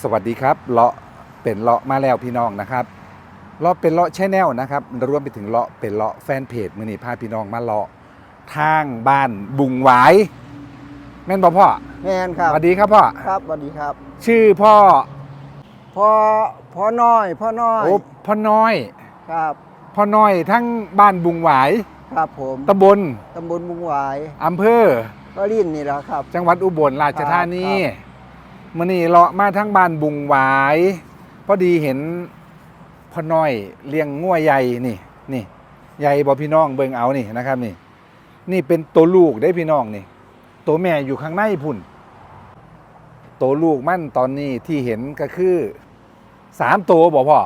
สวัสดีครับเลาะเป็นเลาะมาแล้วพี่น้องนะครับเลาะเป็นเลาะแชแนลนะครับรวมไปถึงเลาะเป็นเลาะแฟนเพจมือนี้พาพี่น้องมาเลาะทางบ้านบุงหวายแม่นบ่พ่อแมนครับสวัสดีครับพ่อครับสวัสดีครับ ชื่อพ่อพ่อพ่อน้อยพ่อน้อยโอ้พ่อน้อยครับ พ่อน้อยทั้งบ้านบุงหวายครับผมตำบลตำบลบุงหวายอำเภอก็รินนี่แหละครับ จังหวัดอุบลราชธานีครับ มื่อนี้เลาะมาทั้งบ้านบุงหวาย พอดีเห็นพ่อน้อยเลี้ยงงัวใหญ่นี่นี่ใหญ่บ่พี่น้องเบิ่งเอานี่นะครับนี่ นี่เป็นตัวลูกได้พี่น้องนี่ ตัวแม่อยู่ข้างในพุ่น ตัวลูกมันตอนนี้ที่เห็นก็คือสามตัวบ่พ่อ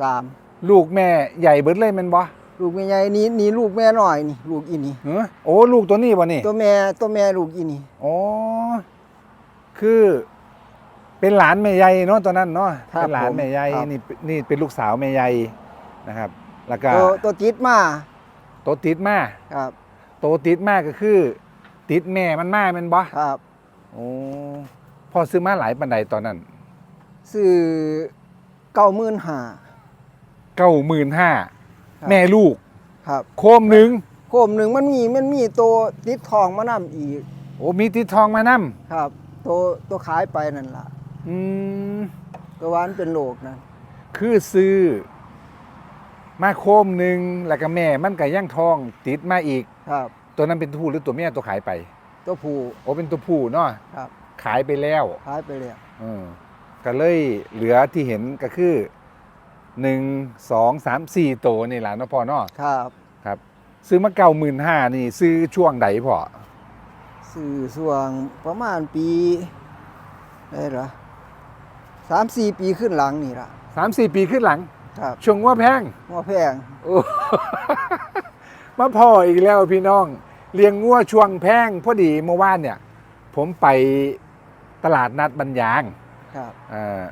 สามลูกแม่ใหญ่เบิดเลยแมันบ่ลูกแม่ใหญ่นี่นี่ลูกแม่น้อยนี่ ลูกอีนี่ เอ้อโอ้ลูกตัวนี้บ่นี่ตัวแม่ตัวแม่ลูกอีนี่ อ๋อคือ เป็นหลานแม่ใหญ่เนาะตอนนั้นเนาะเป็นหลานแม่ใหญ่นี่นี่เป็นลูกสาวแม่ใหญ่นะครับ แล้วก็ตัวตัวติดมาโตติดมาครับโตติดมาก็คือ ติดแม่มันมาแมันบ่ครับโอ้พ่อซื้อมาหลายปันใดตอนนั้นซื้อเก้าหมื่นห้าเก้าหมื่นห้าครับแม่ลูก ครับโคมหนึ่งโคมหนึ่งมันมีมันมีตัวติดทองมานํอีกโอ้มีติดทองมานํครับ ตัวตัวขายไปนั่นล่ะ อืมตัววามันเป็นโลกนั่นคือซื้อ มาโคมหนึ่งแล้วก็แม่มันก็ย่างทองติดมาอีก ครับ ตัวนั้นเป็นตัวผู้หรือตัวเมียตัวขายไป ตัวผู้ โอ้เป็นตัวผู้เนาะครับ ขายไปแล้วขายไปแล้วเออก็เลยเหลือที่เห็นก็คือหนึ่งสองสามสี่ตัวนี่แหละเนาะพ่อเนาะครับ ครับ ซื้อมาเก้าหมื่นห้านี่ ซื้อช่วงใดพ่อสื่อส่วงประมาณปีได้เหรอ สามสี่ปีขึ้นหลังนี่ละสามสี่ปีขึ้นหลังครับช่วงว่าแพงหัวแพงโอ้ มาพ่ออีกแล้วพี่น้อง เลี้ยงงัวช่วงแพงพอดีเมื่อวานเนี่ย ผมไปตลาดนัดบัญญางครับเอ่อ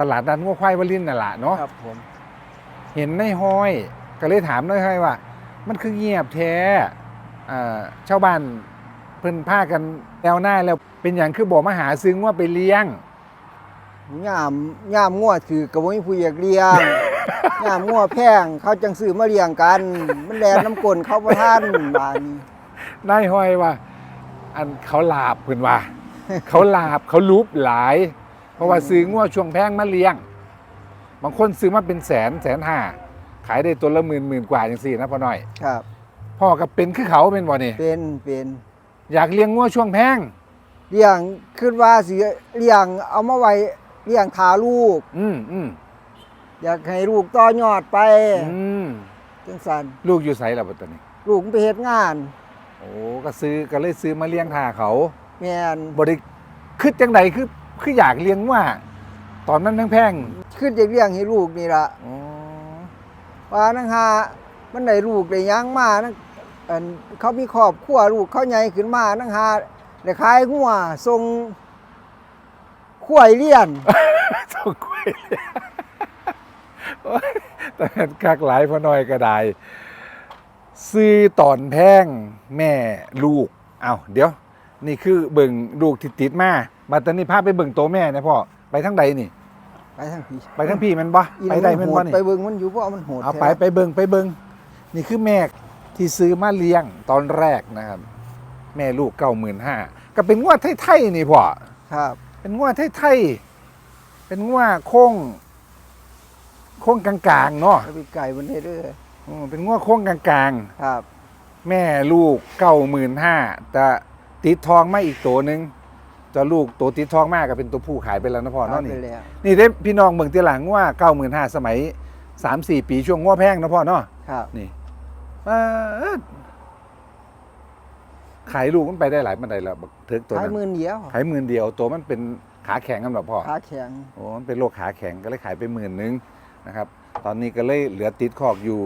ตลาดนัดงัวควายวลินน่ะแหละเนาะครับผมเห็นในห้อย ก็เลยถามน้อยห้อยว่า มันคือเงียบแท้อ่าชาวบ้านเพิ่นพากันแนวหน้าแล้วเป็นอย่างคือบอกมาหาซึ้งว่าไปเลี้ยง ย่ามย่ามงวดคือกระบวนผู้อยากเลี้ยง ย่ามงวดแพงเขาจังซื้อมาเลี้ยงกัน มันแลนน้ำกลนเขาประท่านบานนี้นายห้อยว่า อันเขาลาบเพิ่นว่า เขาลาบเขารูปหลาย เพราะว่าซื้องัวช่วงแพงมาเลี้ยง บางคนซื้อมาเป็นแสนแสนห้าขายได้ตัวละหมื่นหมื่นกว่าอย่างสี่นะพ่อหน่อย ครับ พ่อกับเป็นคือเขาเป็นบ่นี่เป็นเป็นอยากเลี้ยงงัวช่วงแพงเลี้ยงขึ้นว่าสิเลี้ยงเอามาไว้ เลี้ยงทาลูก อืมอืมอยากให้ลูกต่อยอดไปอืมจังสันลูกอยู่ไสล่ะบัดตอนนี้ลูกมันไปเฮ็ดงาน โอ้ก็ซื้อก็เลยซื้อมาเลี้ยงท่าเขาแม่นบริคือจังใดคือคืออยากเลี้ยงว่า ตอนนั้นแพงขึ้นจากเลี้ยงให้ลูกนี่ละๆอ๋อว่านังหามันได้ลูกได้หยังมานังอันเขามีครอบครัวลูกเขาใหญ่ขึ้นมานังหาได้ขายหัวส่ง ขวยเลี้ยนต้องคุยโอ๊ยแต่คักหลายพอน้อยก็ได้ซื้อตอนแพงแม่ลูก เอาเดี๋ยว นี่คือเบิ่งลูกที่ติดมามาตอนนี้พาไปเบิ่งโตวแม่นะพ่อ ไปทั้งใดนี่ ไปทางพี่ไปทั้งพี่แมันบ่อีไปนั่นได้มัแมันนโหบ่ดนี่ ไปเบิ่งมันอยู่เพราะมันโหดเอาแท้ไปไปเบิงไปเบิงนี่คือแม่ที่ซื้อมาเลี้ยงตอนแรกนะครับ แม่ลูกเก้าหมื่นห้าก็เป็นงวดไทยๆนี่พ่อ ครับ เป็นงวดไทยๆเป็นงวดโค้ง โค้งกลางๆเนาะเอาไปไก่มันได้เด้ออืมเป็นงวดโค้งกลางครับ ๆ แม่ลูกเก้าหมื่นห้าแต่ติดทองมาอีกตัวหนึ่งเจะลูกตัวติดทองมากก็เป็นตัวผู้ขายไปแล้วนะพ่อเอาเนาะไปนี่แล้วนี่ได้พี่น้องเบิ่งทีหลังว่าเก้าหมื่นห้าสมัยสามสี่ปีช่วงง้อแพงนะพ่อเนาะครับ นี่ปาด ขายลูกมันไปได้หลายมันไดแล้วบักเถิกตัวขายนั้นหมื่นเดียวขายหมื่นเดียวตัวมันเป็นขาแข็งกันแบบพ่อ ขาแข็งโอ้มันเป็นโรคขาแข็งก็เลยขายไปหมื่นนึงนะครับ ตอนนี้ก็เลยเหลือติดคอกอยู่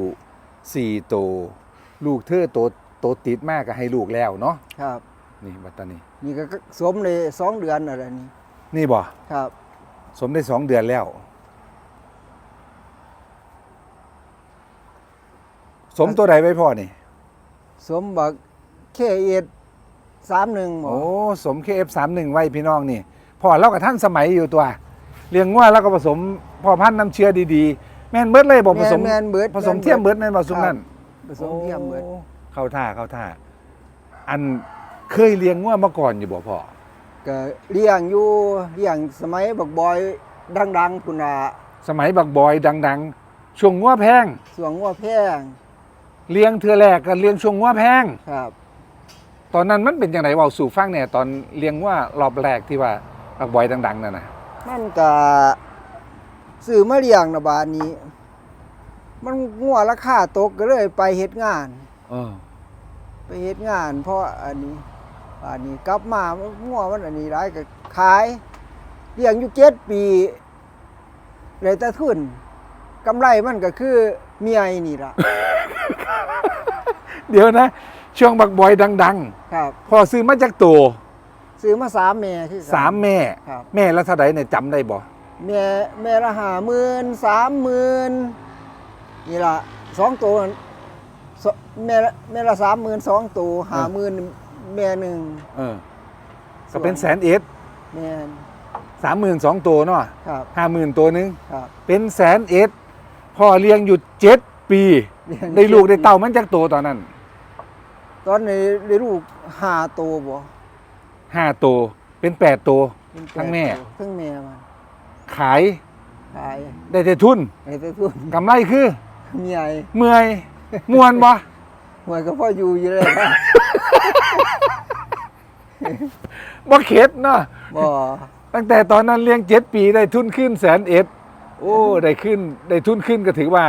สี่ตัว ลูกเธอตัวตัวติดมากก็ให้ลูกแล้วเนาะ ครับ นี่บัตตานีนี่ก็สมเลยสองเดือนอะไรนี่นี่บ่ ครับ สมได้สองเดือนแล้ว สมตัวใดไว้พ่อนี่สมบัก เคเอ็ดสามหนึ่งหมอโอ้สม KF31 ไว้พี่น้องนี่พพ่อเราก็ท่านสมัยอยู่ตัวเลี้ยงงัวแล้วก็ผสมพ่อพันธุ์น้ำเชื้อดีๆ แม่นเบิดเลยบอกผสมแม่นเบิดผสมเทียมเบิดในผสมนั่นผสมเทียมเบิดโอ้เข้าท่าเข้าท่า อันเคยเลี้ยงงัวมาก่อนอยู่บ่พ่อก็เลี้ยงอยู่เลี้ยงสมัยบักบอยดังๆพุ่นน่ะสมัยบักบอยดัง ๆ ช่วงงัวแพงสวงงัวแพงเลี้ยงเทือแรกกันเลี้ยงช่วงงัวแพงครับ ตอนนั้นมันเป็นอย่างไรเว่าสู่ฟังเนี่ยตอนเลี้ยงว่ารอบแรกที่ว่าบักบอยดังๆนั่นนะมันก็ซื้อมาเลี้ยงนะบาดนี้ มันงัวราคาตกก็เลยไปเฮ็ดงานเออไปเฮ็ดงาน เพราะอันนี้บาดนี้กลับมางัวมันอันนี้ร้ายก็ขายเลี้ยงอยู่เจ็ดปีเลยแต่ทุนกำไรมันก็คือเมียนี่ล่ะ เดี๋ยวนะ ช่วงบักบอยดัง ครับ ๆพอซื้อมาจากตัวซื้อมาสามแม่ที่สามแม่ ครับแม่ละเท่าไหร่เนี่ยจำได้บ่แม่แม่ละห้าหมื่นสามหมื่นนี่ล่ะสองตัวสแม่ละแม่ละสามหมื่นสองตัวห้าหมื่นแม่หนึ่งเออก็เป็นแสนเอ็ดแม่นสามหมื่นสองตัวเนาะครับห้าหมื่นตัวหนึง ครับเป็นแสนเอ็ดพ่อเลี้ยงอยู่เจ็ดปีเลี้ยงได้ลูกได้เต่ามันจากตัวตอนนั้น ตอนนี้ได้ลูกห้าตัวบ่ห้าตัวเป็นแปดตัว เป็นปดทั้งแม่ ตัวทั้งแม่มันขายขายได้แต่ทุนไอ้ตัวทุนกำไรคือเมียเมื่อยมวนบ่ หวยก็พ่ออยู่อยู่เลยนะบ่เข็ดเนาะบ่ตั้งแต่ตอนนั้นเลี้ยงเจ็ดปีได้ทุนขึ้นแสนเอ็ดโอ้ได้ขึ้นได้ทุนขึ้นก็ถือว่า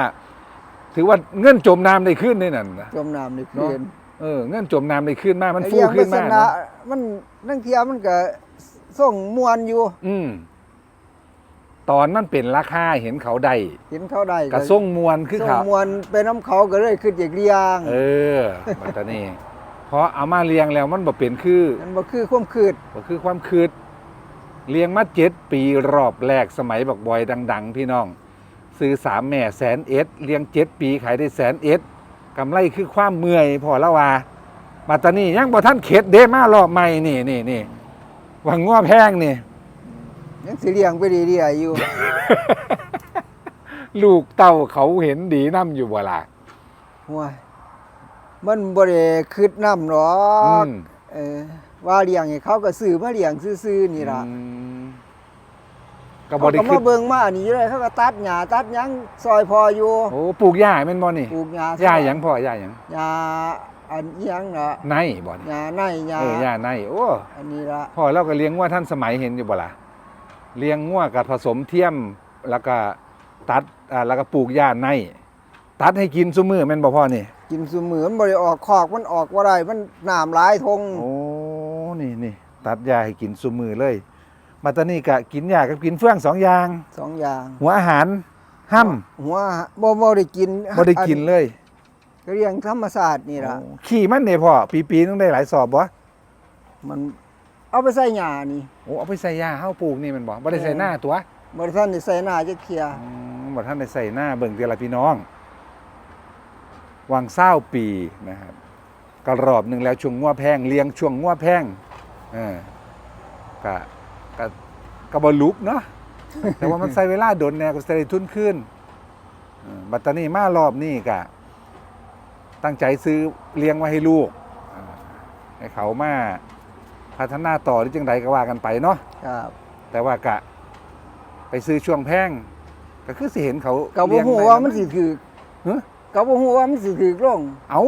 ถือว่าเงื่อนจมน้ำได้ขึ้นในนั่นนะ จมน้ำในคืน เออเงื่อนจมน้ำได้ขึ้นมากมันฟูเลี้ยงขึ้นลัมากษณะเนาะมันนั่งเทียมันก็ส่งมวนอยู่ อืมตอนมันเป็นราคาเห็นเขาได้เห็นเขาได้กระส่งมวนคือส่งเขามวนเป็นน้ำเขาก็เลยขึ้นจากเลี้ยง เออบัดตานี้เพราะเอามาเลี้ยงแล้วมันบ่เป็นคือมันบ่คือความคืดก็คือความคืดเลี้ยงมาเจ็ดปีรอบแรกสมัยบักบอยดัง ๆ พี่น้อง ซื้อสามแม่แสนเอ็ดเลี้ยงเจ็ดปีขายได้แสนเอ็ด กำไรคือความเมื่อยพอละว่ามาตอนนี้ยังบ่ท่านเข็ดเด้มารอบใหม่นี่นี่นี่หวังง้อแพงนี่ยังสิเลี้ยงไปเรื่อยๆอยู่ ลูกเต้าเขาเห็นดีน้ำอยู่บ่ล่ะห่วยมันบ่ได้คืดน้ำหรออืกมเออว่าเลี้ยงให้เขาก็ซื้อมาเลี้ยงซื่อๆนี่ล่ะ อืมก็เขาบ่ได้ก็ขึ้มานเบิ่งมาอันนี้เลยเขาก็ตัดหญ้าตัดหยังซอยพออยู่โอ้ปลูกหญ้าแม่นบ่นี่ปลูกหญ้าหญ้าหยังพ่อหญ้าหยังหญ้าอันอิหยังน่ะในบ่นี่หญ้าในหญ้าเออหญ้าในโอ้อันนี้ล่ะพ่อเราก็เลี้ยงว่าท่านสมัยเห็นอยู่บ่ล่ะเลี้ยงงัวกับผสมเทียมแล้วก็ตัดอ่าแล้วก็ปลูกหญ้าในตัดให้กินซุมือแม่นบ่พ่อนี่ กินซุมือมันบ่ได้ออกคอกมันออกบ่ได้มันน้ำหลายทงโอ้นี่นี่ตัดหญ้าให้กินซุมือเลย มาตอนนี้ก็กินหญ้ากับกินเฟื่องสองอย่าง สองอย่างหัวอาหารห้ำหัวบ่บ่ได้กินบ่ได้กินเลยก็เรียงธรรมศาสตร์นี่ล่ะโอ้ขี่มันเนี่ยพ่อปีปีๆต้องได้หลายสอบบ่มันเอาไปใส่หญ้านี่ โอ้เอาไปใส่หญ้าเฮาปลูกนี่แมันบ่บ่ได้ใส่หน้าตัวบ่ได้ทันได้ใส่หน้าจักเที่ยอืมบ่ท่านได้ใส่หน้าเบิ่งเดือนละพี่น้องวังเศร้าปีนะครับก็รอบหนึ่งแล้วช่วงงัวแพงเลี้ยงช่วงงัวแพงเออก็ ก็ก็บ่ลุกเนาะแต่ว่ามันใช้เวลาโดนแน่ก็สิได้ทุนขึ้นเออบัดตอนนี้มารอบนี้ก็ตั้งใจซื้อเลี้ยงไว้ให้ลูกเออให้เขามาพัฒนาต่อหรือจังใดก็ว่ากันไปเนาะครับ แต่ว่ากะ ไปซื้อช่วงแพงก็คือสิเห็นเขาก็บ่เลี้ยงฮู้ได้ว่ามันสิถูกฮะก็บ่ฮู้ว่ามันสิถูกลงเอา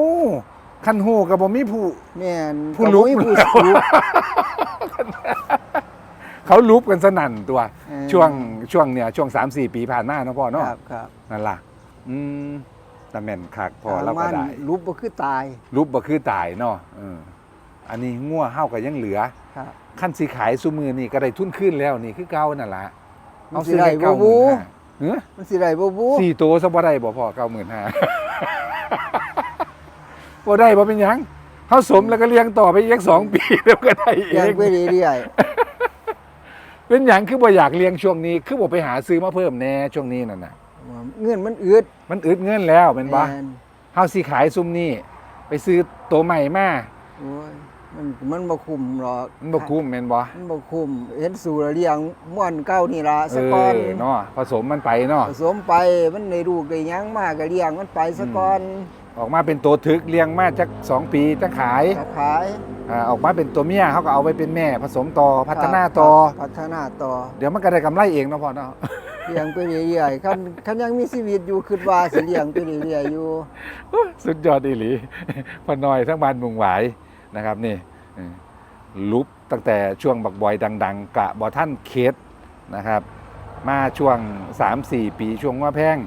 คันหูก็บ่มีผู้แม่นผู้ลุกก็บ่มีผู้ลุก เขาลุบกันสนั่นตัว เออช่วงช่วงเนี่ยช่วง3 4ปีผ่านมาเนาะพ่อเนาะครับครับนั่นล่ะอืมแต่แม่นคักพอเราก็มันได้ลุบบ่คือตายลุบบ่คือตายเนาะเอออันนี้งัวเฮาก็ยังเหลือ ครับ ขั้นสิขายซุมือนี่ก็ได้ทุนขึ้นแล้วนี่คือเก่านั่นล่ะมันสิได้แค่บ่บูเฮ้อมันสิได้บ่บูสี่ตัวซะบ่ได้บ่พอเก้าหมื่นห้าบ่ได้บ่เป็นหยังเขาสมแล้วก็เลี้ยงต่อไปอีกสองปีแล้วก็ได้เอยังงไปเรื่อย เป็นหยังคือบ่อยากเลี้ยงช่วงนี้ คือบ่ไปหาซื้อมาเพิ่มแน่ช่วงนี้นั่นน่ะๆเงินมันอึดมันอึดเงินแล้วเป็นบ่แม่นเฮาสิขายซุมนี้ไปซื้อตัวใหม่มาโอ้ยมันมันบ่คุ้มหรอกมันบ่คุ้มแม่นบ่มันบ่คุ้มเห็นสู่แล้วเลี้ยงม่วนเก่านี่ล่ะเอสะก่อนอเนาะผสมมันไปเนาะ ผสมไปมันได้ลูกได้หยังมาก็เลี้ยงมันไปสะก่อน ออกมาเป็นตัวถึกเลี้ยงมาจักสองปีจังขายก็ขายอ่าออกมาเป็นตัวเมียเขาก็เอาไปเป็นแม่ ผสมต่อพัฒนาต่อพัฒนาต่อเดี๋ยวมันก็ได้กำไรเองเนาะพ่อเนาะ เลี้ยงไปเรื่อยๆคันคันยังมีชีวิตอยู่คิดว่าสิเลี้ยงไปเรื่อยๆอยู่ สุดยอดอีหลี พอน้อยทั้งบ้านมุงหวายนะครับนี่เออลุบตั้งแต่ช่วงบักบอยดัง ๆ กะบอท่านเคสนะครับ มาช่วง 3-4 ปีช่วงว่าแพง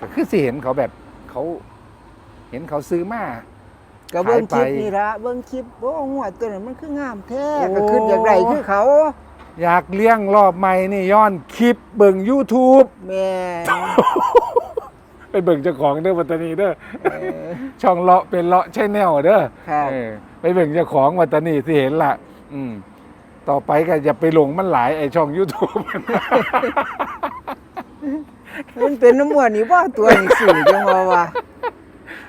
ก็คือสิเห็นเขาแบบเขา เห็นเขาซื้อมาก็เบิ่งคลิปขายไปนี่ละเบิ่งคลิปโอ้หัวตัวนั้นมันคืองามแท้โอ้ก็ขึ้นอย่างไรคือเขา อยากเลี้ยงรอบใหม่นี่ย้อนคลิปเบิ่ง YouTube แม่ไปเบิ่งเจ้าของเด้อวัตตานีเด้อเออช่องเลาะเป็นเลาะใช่แนวเด้อครับเออไปเบิ่งเจ้าของวัตตานีที่เห็นล่ะ อืมต่อไปก็อย่าไปหลงมันหลายไอช่อง YouTube มันเป็นน้ำมันนี่ว่าตัวหนังสือจังว่าว่า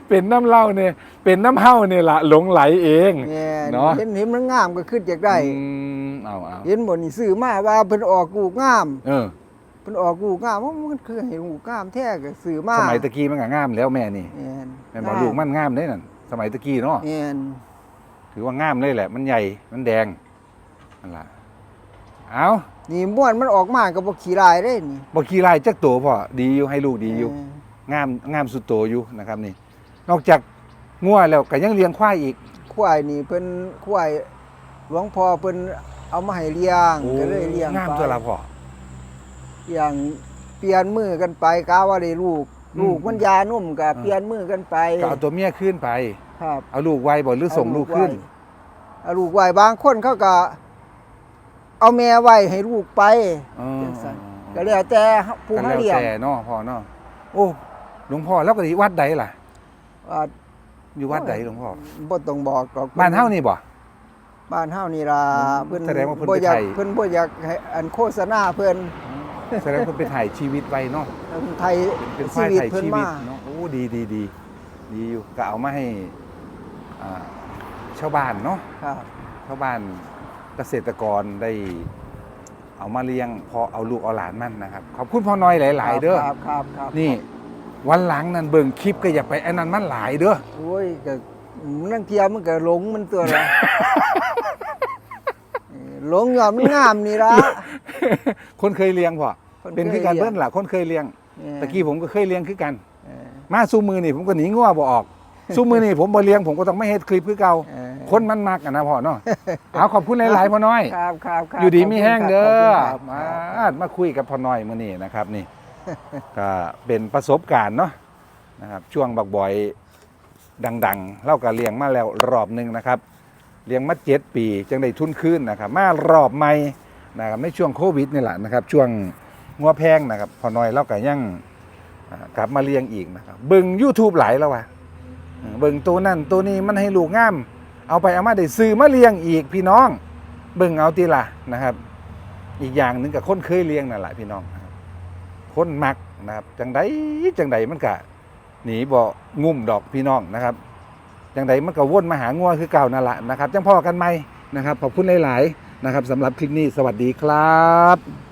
เป็นน้ำเหล้าเนี่ยเป็นน้ำเฮ้าเนี่ยละหลงไหลเองแม่เนาะเห็นเห็นมันงามก็ขึ้นจากได้อืมเอาเอาเห็นบ่นี่ซื้อมาว่าเพิ่นออกลูกงามเออเพิ่นออกลูกงามว่ามันคือให้ลูกงามแท้ก็ซื้อมาสมัยตะกี้มันก็งามแล้วแม่นี่แม่นแม่นบอกลูกมันงามได้นั่นสมัยตะกี้เนาะแม่นถือว่างามเลยแหละ มันใหญ่มันแดงนั่นล่ะเอานี่ม่วนมันออกมาก็บ่ขี้ลายเด้นี่บ่ขี้ลายจักตัวพ่อดีอยู่ให้ลูกดีอยู่เอองามงามสุดโตอยู่นะครับนี่ นอกจากงัวแล้วก็ยังเลี้ยงควายอีก ควายนี่เพิ่นควายหลวงพ่อเพิ่นเอามาให้เลี้ยงก็เลยเลี้ยงงามไปตัวละพ่อเลี้ยงเปลี่ยนมือกันไปกาว่าได้ลูกอืมลูกมันยานุ่มก็อ่าเปลี่ยนมือกันไปก็เอาตัวเมียขึ้นไป ครับ เอาลูกไว้บ่หรือส่งลูกขึ้นเอาลูกไว้บางคนเขาก็ เอาแม่ไว้ให้ลูกไปอ๋อจังซั่นก็แล้วแต่ผู้ก็มาแล้วเลี้ยงแต่เนาะพ่อเนาะโอ้หลวงพ่อแล้วก็ดีวัดใดล่ะ ว่าอยู่วัดใดหลวงพ่อบ่ต้องบอกหรอกบ้านเฮานี่บ่ บ้านเฮานี่ล่ะอืมเพิ่นแสดงว่าเพิ่นบ่ไปอยากไทย เพิ่นบ่อยากให้อันโฆษณาเพิ่นแสดงว่าเพิ่นไปถ่ายชีวิตไว้เนาะเพิ่นไทยเป็นชีควายวิตถ่ายเพิ่นชีวิตมาเนาะโอ้ดีดีดีดีอยู่ก็เอามาให้อ่าชาวบ้านเนาะครับ ชาวบ้านเกษตรกรได้ เอามาเลี้ยงพอเอาลูกเอาหลานมันนะครับ ขอบคุณพ่อน้อยหลาย ๆ เด้อครับครับครับนี่ วันหลังนั่นเบิ่งคลิปก็อย่าไปไอ้นั่นมันหลายเด้อโอ้ยก็นั่งเทียมันก็หลงมันตัวละเออหลงยอมมันงามนี่ละ คนเคยเลี้ยงพ่อคนเป็นคือการคยเบิ้ลล่ะคนเคยเลี้ยงเออ ตะกี้ผมก็เคยเลี้ยงคือกัน เออ มาสู้มือนี่ผมก็หนีงัวบ่ออก สู้มือนี่ผมบ่เลี้ยงผมก็ต้องไม่เฮ็ดคลิปคือเก่าเออ คนมันมักอะนะพ่อเนาะเอาขอบคุณหลายๆพ่อน้อย ครับครับครับอยู่ดีมีแห้งเด้อขบคุณมาครับมาคุยกับพ่อน้อยมื้อนี้นะครับนี่ ก็เป็นประสบการณ์เนาะนะครับช่วงบักบอยดังๆเล่าก็เลี้ยงมาแล้วรอบหนึ่งนะครับ เลี้ยงมาเจ็ดปีจังได้ทุนขึ้นนะครับ มารอบใหม่นะครับในช่วงโควิดนี่แหละนะครับ ช่วงงัวแพงนะครับพอน้อยเล่าก็ยังกลับมาเลี้ยงอีกนะครับเบิ่ง YouTube หลายแล้วว่ะเบิ่งตัวนั่นตัวนี้มันให้ลูกงาม เอาไปเอามาได้ซื้อมาเลี้ยงอีกพี่น้อง เบิ่งเอาตีละนะครับ อีกอย่างหนึ่งกับคนเคยเลี้ยงนั่นแหละพี่น้อง คนมักนะครับ จังใดจังใดมันกะหนีบ่งุ่มดอกพี่น้องนะครับจังใดมันก็วนมาหางัวคือเก่านั่นแหละนะครับจังพ่อกันไหมนะครับขอบคุณหลาย ๆ นะครับสำหรับคลิปนี้สวัสดีครับ